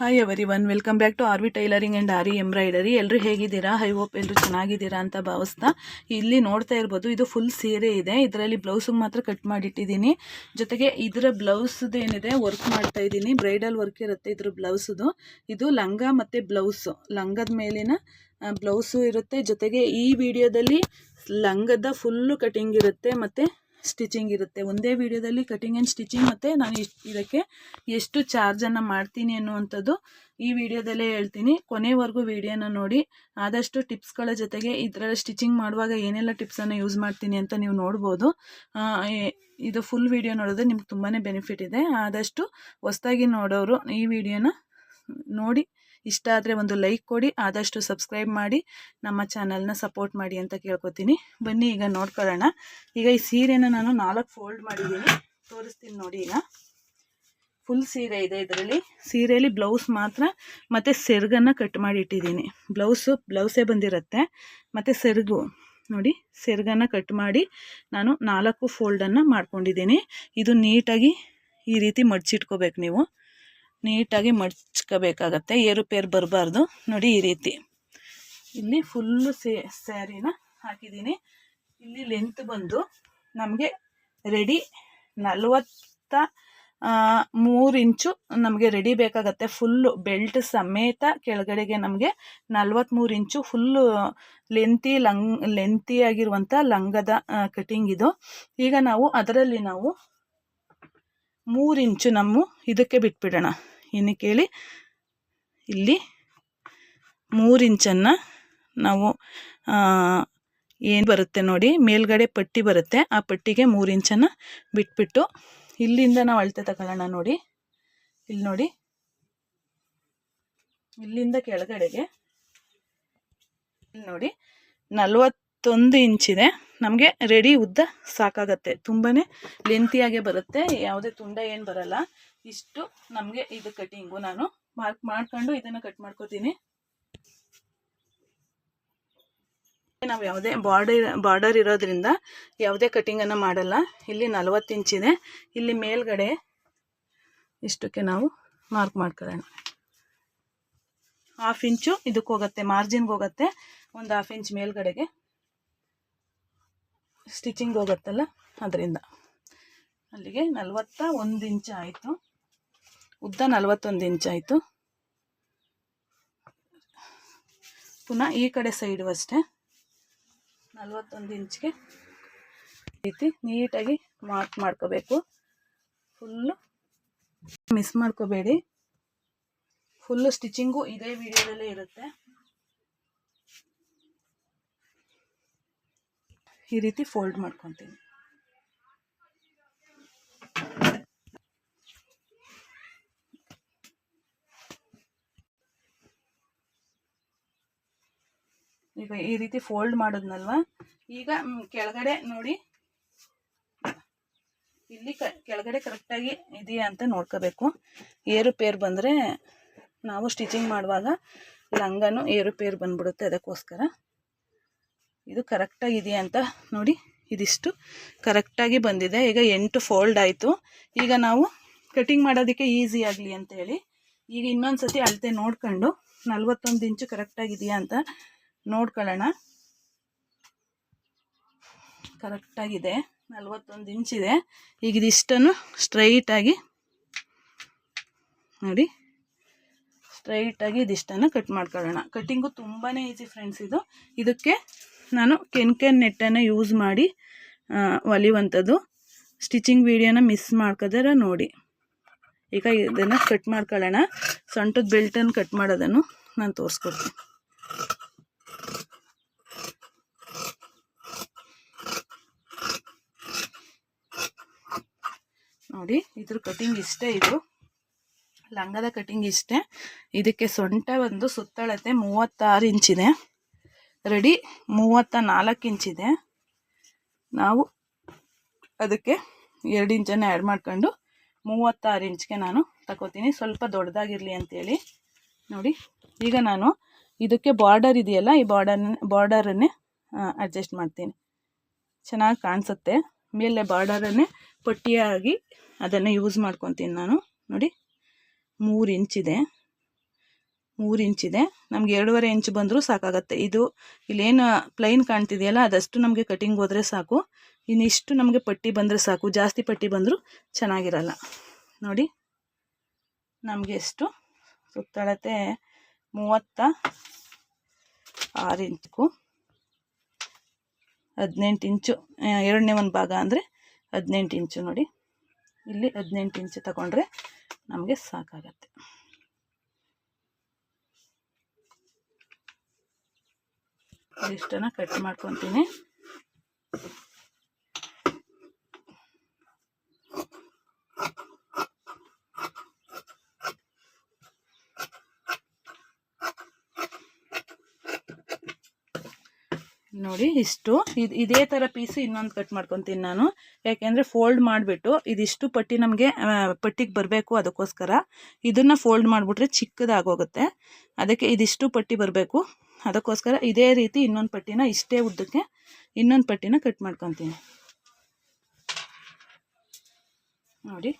Hi everyone welcome back to R V tailoring and aari embroidery ಎಲ್ಲರೂ ಹೇಗಿದ್ದೀರಾ? I hope ಎಲ್ಲರೂ ಚೆನ್ನಾಗಿದ್ದೀರಾ ಅಂತ ಭಾವಿಸ್ತಾ ಇಲ್ಲಿ ನೋಡ್ತಾ ಇರ್ಬೋದು. ಇದು ಫುಲ್ ಸೀರೆ ಇದೆ. ಇದರಲ್ಲಿ ಬ್ಲೌಸಿಗೆ ಮಾತ್ರ ಕಟ್ ಮಾಡಿಟ್ಟಿದ್ದೀನಿ. ಜೊತೆಗೆ ಇದರ ಬ್ಲೌಸ್ದು ಏನಿದೆ ವರ್ಕ್ ಮಾಡ್ತಾ ಇದ್ದೀನಿ. ಬ್ರೈಡಲ್ ವರ್ಕ್ ಇರುತ್ತೆ ಇದ್ರ ಬ್ಲೌಸ್ದು ಇದು ಲಂಗ ಮತ್ತು ಬ್ಲೌಸು ಲಂಗದ ಮೇಲಿನ ಬ್ಲೌಸು ಇರುತ್ತೆ. ಜೊತೆಗೆ ಈ ವಿಡಿಯೋದಲ್ಲಿ ಲಂಗದ ಫುಲ್ಲು ಕಟಿಂಗ್ ಇರುತ್ತೆ ಮತ್ತು ಸ್ಟಿಚಿಂಗ್ ಇರುತ್ತೆ. ಒಂದೇ ವಿಡಿಯೋದಲ್ಲಿ ಕಟಿಂಗ್ ಆ್ಯಂಡ್ ಸ್ಟಿಚಿಂಗ್ ಮತ್ತು ನಾನು ಇದಕ್ಕೆ ಎಷ್ಟು ಚಾರ್ಜನ್ನು ಮಾಡ್ತೀನಿ ಅನ್ನುವಂಥದ್ದು ಈ ವಿಡಿಯೋದಲ್ಲೇ ಹೇಳ್ತೀನಿ. ಕೊನೆವರೆಗೂ ವಿಡಿಯೋನ ನೋಡಿ. ಆದಷ್ಟು ಟಿಪ್ಸ್ಗಳ ಜೊತೆಗೆ ಇದರಲ್ಲಿ ಸ್ಟಿಚಿಂಗ್ ಮಾಡುವಾಗ ಏನೆಲ್ಲ ಟಿಪ್ಸನ್ನು ಯೂಸ್ ಮಾಡ್ತೀನಿ ಅಂತ ನೀವು ನೋಡ್ಬೋದು. ಇದು ಫುಲ್ ವಿಡಿಯೋ ನೋಡಿದ್ರೆ ನಿಮ್ಗೆ ತುಂಬಾ ಬೆನಿಫಿಟ್ ಇದೆ. ಆದಷ್ಟು ಹೊಸ್ದಾಗಿ ನೋಡೋರು ಈ ವಿಡಿಯೋನ ನೋಡಿ. ಇಷ್ಟ ಆದರೆ ಒಂದು ಲೈಕ್ ಕೊಡಿ, ಆದಷ್ಟು ಸಬ್ಸ್ಕ್ರೈಬ್ ಮಾಡಿ, ನಮ್ಮ ಚಾನಲ್ನ ಸಪೋರ್ಟ್ ಮಾಡಿ ಅಂತ ಕೇಳ್ಕೊತೀನಿ. ಬನ್ನಿ, ಈಗ ನೋಡ್ಕೊಳ್ಳೋಣ. ಈಗ ಈ ಸೀರೆನ ನಾನು ನಾಲ್ಕು ಫೋಲ್ಡ್ ಮಾಡಿದ್ದೀನಿ. ತೋರಿಸ್ತೀನಿ ನೋಡಿ ಈಗ. ಫುಲ್ ಸೀರೆ ಇದೆ ಇದರಲ್ಲಿ. ಸೀರೆಯಲ್ಲಿ ಬ್ಲೌಸ್ ಮಾತ್ರ, ಮತ್ತು ಸೆರಗನ್ನು ಕಟ್ ಮಾಡಿ ಇಟ್ಟಿದ್ದೀನಿ. ಬ್ಲೌಸು ಬ್ಲೌಸೇ ಬಂದಿರುತ್ತೆ. ಮತ್ತು ಸೆರಗು, ನೋಡಿ, ಸೆರಗನ್ನು ಕಟ್ ಮಾಡಿ ನಾನು ನಾಲ್ಕು ಫೋಲ್ಡನ್ನು ಮಾಡ್ಕೊಂಡಿದ್ದೀನಿ. ಇದು ನೀಟಾಗಿ ಈ ರೀತಿ ಮಡ್ಚಿಟ್ಕೋಬೇಕು ನೀವು. ನೀಟಾಗಿ ಮಡ್ಚ್ಕೋಬೇಕಾಗತ್ತೆ. ಏರುಪೇರು ಬರಬಾರ್ದು. ನೋಡಿ ಈ ರೀತಿ. ಇಲ್ಲಿ ಫುಲ್ಲು ಸ್ಯಾರಿನ ಹಾಕಿದ್ದೀನಿ. ಇಲ್ಲಿ ಲೆಂತ್ ಬಂದು ನಮಗೆ ರೆಡಿ ನಲವತ್ತ ಮೂರು ಇಂಚು ನಮಗೆ ರೆಡಿ ಬೇಕಾಗತ್ತೆ. ಫುಲ್ಲು ಬೆಲ್ಟ್ ಸಮೇತ ಕೆಳಗಡೆಗೆ ನಮಗೆ ನಲ್ವತ್ತ್ಮೂರು ಇಂಚು ಫುಲ್ಲು ಲೆಂತಿ ಲಂಗ್ ಲೆಂತಿಯಾಗಿರುವಂಥ ಲಂಗದ ಕಟಿಂಗ್ ಇದು. ಈಗ ನಾವು ಅದರಲ್ಲಿ ನಾವು ಮೂರು ಇಂಚು ನಮ್ಮ ಇದಕ್ಕೆ ಬಿಟ್ಬಿಡೋಣ. ಇನ್ನು ಕೇಳಿ. ಇಲ್ಲಿ ಮೂರು ಇಂಚನ್ನು ನಾವು ಏನು ಬರುತ್ತೆ ನೋಡಿ, ಮೇಲ್ಗಡೆ ಪಟ್ಟಿ ಬರುತ್ತೆ. ಆ ಪಟ್ಟಿಗೆ ಮೂರು ಇಂಚನ್ನು ಬಿಟ್ಬಿಟ್ಟು ಇಲ್ಲಿಂದ ನಾವು ಅಳತೆ ತಗೊಳ್ಳೋಣ ನೋಡಿ. ಇಲ್ಲಿ ನೋಡಿ. ಇಲ್ಲಿಂದ ಕೆಳಗಡೆಗೆ, ಇಲ್ಲಿ ನೋಡಿ, ನಲ್ವತ್ತೊಂದು ಇಂಚಿದೆ. ನಮಗೆ ರೆಡಿ ಉದ್ದ ಸಾಕಾಗತ್ತೆ. ತುಂಬಾ ಲೆಂತಿಯಾಗೆ ಬರುತ್ತೆ. ಯಾವುದೇ ತುಂಡ ಏನು ಬರಲ್ಲ. ಇಷ್ಟು ನಮಗೆ ಇದು ಕಟ್ಟಿಂಗು ನಾನು ಮಾರ್ಕ್ ಮಾಡ್ಕೊಂಡು ಇದನ್ನು ಕಟ್ ಮಾಡ್ಕೋತೀನಿ. ನಾವು ಯಾವುದೇ ಬಾರ್ಡರ್ ಬಾರ್ಡರ್ ಇರೋದ್ರಿಂದ ಯಾವುದೇ ಕಟ್ಟಿಂಗನ್ನು ಮಾಡಲ್ಲ. ಇಲ್ಲಿ ನಲವತ್ತು ಇಂಚಿದೆ ಇಲ್ಲಿ ಮೇಲ್ಗಡೆ ಇಷ್ಟಕ್ಕೆ ನಾವು ಮಾರ್ಕ್ ಮಾಡ್ಕೊಳ್ಳೋಣ. ಹಾಫ್ ಇಂಚು ಇದಕ್ಕೆ ಹೋಗುತ್ತೆ ಮಾರ್ಜಿನ್ಗೆ ಹೋಗುತ್ತೆ ಒಂದು ಹಾಫ್ ಇಂಚ್ ಮೇಲ್ಗಡೆಗೆ. ಸ್ಟಿಚಿಂಗ್ ಹೋಗುತ್ತಲ್ಲ? ಅದರಿಂದ. ಅಲ್ಲಿಗೆ ನಲ್ವತ್ತ ಒಂದು ಇಂಚ್ ಆಯಿತು. ಉದ್ದ ನಲ್ವತ್ತೊಂದು ಇಂಚ್ ಆಯಿತು. ಪುನಃ ಈ ಕಡೆ ಸೈಡು ಅಷ್ಟೇ. ನಲವತ್ತೊಂದು ಇಂಚ್ಗೆ ರೀತಿ ನೀಟಾಗಿ ಮಾರ್ಕ್ ಮಾಡ್ಕೋಬೇಕು. ಫುಲ್ಲು ಮಿಸ್ ಮಾಡ್ಕೋಬೇಡಿ. ಫುಲ್ಲು ಸ್ಟಿಚಿಂಗು ಇದೇ ವಿಡಿಯೋದಲ್ಲೇ ಇರುತ್ತೆ. ಈ ರೀತಿ ಫೋಲ್ಡ್ ಮಾಡ್ಕೊತೀನಿ. ಈಗ ಈ ರೀತಿ ಫೋಲ್ಡ್ ಮಾಡಿದ್ನಲ್ವ? ಈಗ ಕೆಳಗಡೆ ನೋಡಿ. ಇಲ್ಲಿ ಕ, ಕೆಳಗಡೆ ಕರೆಕ್ಟಾಗಿ ಇದೆಯಾ ಅಂತ ನೋಡ್ಕೋಬೇಕು. ಏರುಪೇರು ಬಂದರೆ ನಾವು ಸ್ಟಿಚಿಂಗ್ ಮಾಡುವಾಗ ಲಂಗನು ಏರುಪೇರು ಬಂದ್ಬಿಡುತ್ತೆ ಅದಕ್ಕೋಸ್ಕರ. ಇದು ಕರೆಕ್ಟಾಗಿದೆಯಾ ಅಂತ ನೋಡಿ, ಇದಿಷ್ಟು ಕರೆಕ್ಟಾಗಿ ಬಂದಿದೆ. ಈಗ ಎಂಟು ಫೋಲ್ಡ್ ಆಯಿತು. ಈಗ ನಾವು ಕಟಿಂಗ್ ಮಾಡೋದಕ್ಕೆ ಈಸಿ ಆಗಲಿ ಅಂತೇಳಿ ಈಗ ಇನ್ನೊಂದು ಸತಿ ಅಳತೆ ನೋಡ್ಕೊಂಡು ನಲ್ವತ್ತೊಂದು ಇಂಚು ಕರೆಕ್ಟಾಗಿದೆಯಾ ಅಂತ ನೋಡ್ಕೊಳ್ಳೋಣ. ಕರೆಕ್ಟಾಗಿದೆ ನಲ್ವತ್ತೊಂದು ಇಂಚಿದೆ ಈಗ ಇದಿಷ್ಟನ್ನು ಸ್ಟ್ರೈಟಾಗಿ ನೋಡಿ ಸ್ಟ್ರೈಟಾಗಿ ಇದಿಷ್ಟನ್ನು ಕಟ್ ಮಾಡ್ಕೊಳ್ಳೋಣ. ಕಟ್ಟಿಂಗು ತುಂಬಾ ಈಸಿ ಫ್ರೆಂಡ್ಸ್ ಇದು. ಇದಕ್ಕೆ ನಾನು ಕೆನ್ ಕೆನ್ ನೆಟ್ಟನ್ನು ಯೂಸ್ ಮಾಡಿ ಹೊಲಿಯುವಂಥದ್ದು ಸ್ಟಿಚಿಂಗ್ ವೀಡಿಯೋನ ಮಿಸ್ ಮಾಡ್ಕೋದಾರ ನೋಡಿ. ಈಗ ಇದನ್ನು ಕಟ್ ಮಾಡ್ಕೊಳ್ಳೋಣ. ಸೊಂಟದ ಬೆಲ್ಟನ್ನು ಕಟ್ ಮಾಡೋದನ್ನು ನಾನು ತೋರಿಸ್ಕೊಡ್ತೀನಿ. ನೋಡಿ, ಇದ್ರ ಕಟಿಂಗ್ ಇಷ್ಟೇ ಇದು. ಲಂಗದ ಕಟಿಂಗ್ ಇಷ್ಟೇ. ಇದಕ್ಕೆ ಸೊಂಟ ಒಂದು ಸುತ್ತಳತೆ ಮೂವತ್ತಾರು ಇಂಚಿದೆ. ರೆಡಿ ಮೂವತ್ತ ನಾಲ್ಕು ಇಂಚಿದೆ ನಾವು ಅದಕ್ಕೆ ಎರಡು ಇಂಚನ್ನು ಆ್ಯಡ್ ಮಾಡ್ಕೊಂಡು ಮೂವತ್ತಾರು ಇಂಚ್ಗೆ ನಾನು ತಗೋತೀನಿ. ಸ್ವಲ್ಪ ದೊಡ್ಡದಾಗಿರಲಿ ಅಂತೇಳಿ. ನೋಡಿ, ಈಗ ನಾನು ಇದಕ್ಕೆ ಬಾರ್ಡರ್ ಇದೆಯಲ್ಲ, ಈ ಬಾರ್ಡರ್ ಬಾರ್ಡರನ್ನೇ ಅಡ್ಜಸ್ಟ್ ಮಾಡ್ತೀನಿ. ಚೆನ್ನಾಗಿ ಕಾಣಿಸುತ್ತೆ. ಮೇಲೆ ಬಾರ್ಡರನ್ನೇ ಪಟ್ಟಿಯಾಗಿ ಅದನ್ನು ಯೂಸ್ ಮಾಡ್ಕೊತೀನಿ ನಾನು. ನೋಡಿ, ಮೂರು ಇಂಚಿದೆ ಮೂರು ಇಂಚಿದೆ ನಮಗೆ ಎರಡೂವರೆ ಇಂಚ್ ಬಂದರೂ ಸಾಕಾಗತ್ತೆ. ಇದು ಇಲ್ಲೇನು ಪ್ಲೈನ್ ಕಾಣ್ತಿದೆಯಲ್ಲ, ಅದಷ್ಟು ನಮಗೆ ಕಟಿಂಗ್ ಹೋದರೆ ಸಾಕು. ಇನ್ನಿಷ್ಟು ನಮಗೆ ಪಟ್ಟಿ ಬಂದರೆ ಸಾಕು. ಜಾಸ್ತಿ ಪಟ್ಟಿ ಬಂದರೂ ಚೆನ್ನಾಗಿರಲ್ಲ. ನೋಡಿ, ನಮಗೆ ಎಷ್ಟು ಸುತ್ತಳತೆ ಮೂವತ್ತ ಆರು ಇಂಚು ಹದಿನೆಂಟು ಇಂಚು ಎರಡನೇ ಒಂದು ಭಾಗ ಅಂದರೆ ಹದಿನೆಂಟು ಇಂಚು ನೋಡಿ. ಇಲ್ಲಿ ಹದಿನೆಂಟು ಇಂಚು ತಗೊಂಡ್ರೆ ನಮಗೆ ಸಾಕಾಗತ್ತೆ. ಇಷ್ಟನ್ನು ಕಟ್ ಮಾಡ್ಕೊತೀನಿ. ನೋಡಿ ಇಷ್ಟು. ಇದು ಇದೇ ಥರ ಪೀಸು ಇನ್ನೊಂದು ಕಟ್ ಮಾಡ್ಕೊತೀನಿ ನಾನು. ಯಾಕೆಂದರೆ ಫೋಲ್ಡ್ ಮಾಡಿಬಿಟ್ಟು ಇದಿಷ್ಟು ಪಟ್ಟಿ ನಮಗೆ ಪಟ್ಟಿಗೆ ಬರಬೇಕು ಅದಕ್ಕೋಸ್ಕರ. ಇದನ್ನು ಫೋಲ್ಡ್ ಮಾಡಿಬಿಟ್ರೆ ಚಿಕ್ಕದಾಗೋಗುತ್ತೆ. ಅದಕ್ಕೆ ಇದಿಷ್ಟು ಪಟ್ಟಿ ಬರಬೇಕು. ಅದಕ್ಕೋಸ್ಕರ ಇದೇ ರೀತಿ ಇನ್ನೊಂದು ಪಟ್ಟಿನ ಇಷ್ಟೇ ಉದ್ದಕ್ಕೆ ಇನ್ನೊಂದು ಪಟ್ಟಿನ ಕಟ್ ಮಾಡ್ಕೊತೀನಿ. ನೋಡಿ.